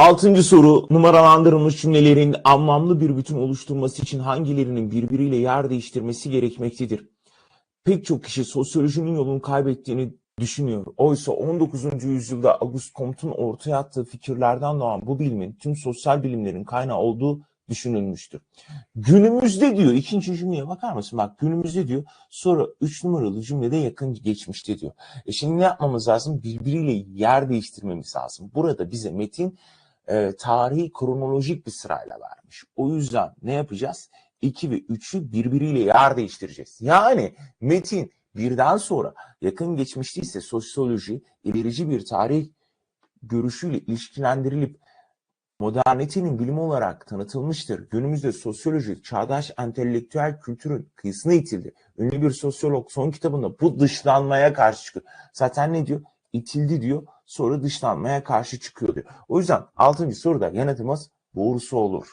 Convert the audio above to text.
Altıncı soru numaralandırılmış cümlelerin anlamlı bir bütün oluşturması için hangilerinin birbiriyle yer değiştirmesi gerekmektedir? Pek çok kişi sosyolojinin yolunu kaybettiğini düşünüyor. Oysa 19. yüzyılda Auguste Comte'un ortaya attığı fikirlerden doğan bu bilimin tüm sosyal bilimlerin kaynağı olduğu düşünülmüştür. Günümüzde diyor ikinci cümleye bakar mısın? Bak günümüzde diyor sonra 3 numaralı cümlede yakın geçmişte diyor. E şimdi ne yapmamız lazım? Birbiriyle yer değiştirmemiz lazım. Burada bize metin e, tarihi kronolojik bir sırayla vermiş. O yüzden ne yapacağız? 2 ve 3'ü birbiriyle yer değiştireceğiz. Yani metin birden sonra yakın geçmişteyse sosyoloji ilerici bir tarih görüşüyle ilişkilendirilip modernitenin bilimi olarak tanıtılmıştır. Günümüzde sosyoloji çağdaş entelektüel kültürün kıyısına itildi. Ünlü bir sosyolog son kitabında bu dışlanmaya karşı çıkıyor. Zaten ne diyor? İtildi diyor. Sonra dışlanmaya karşı çıkıyor diyor. O yüzden 6. soruda yanıtımız doğrusu olur.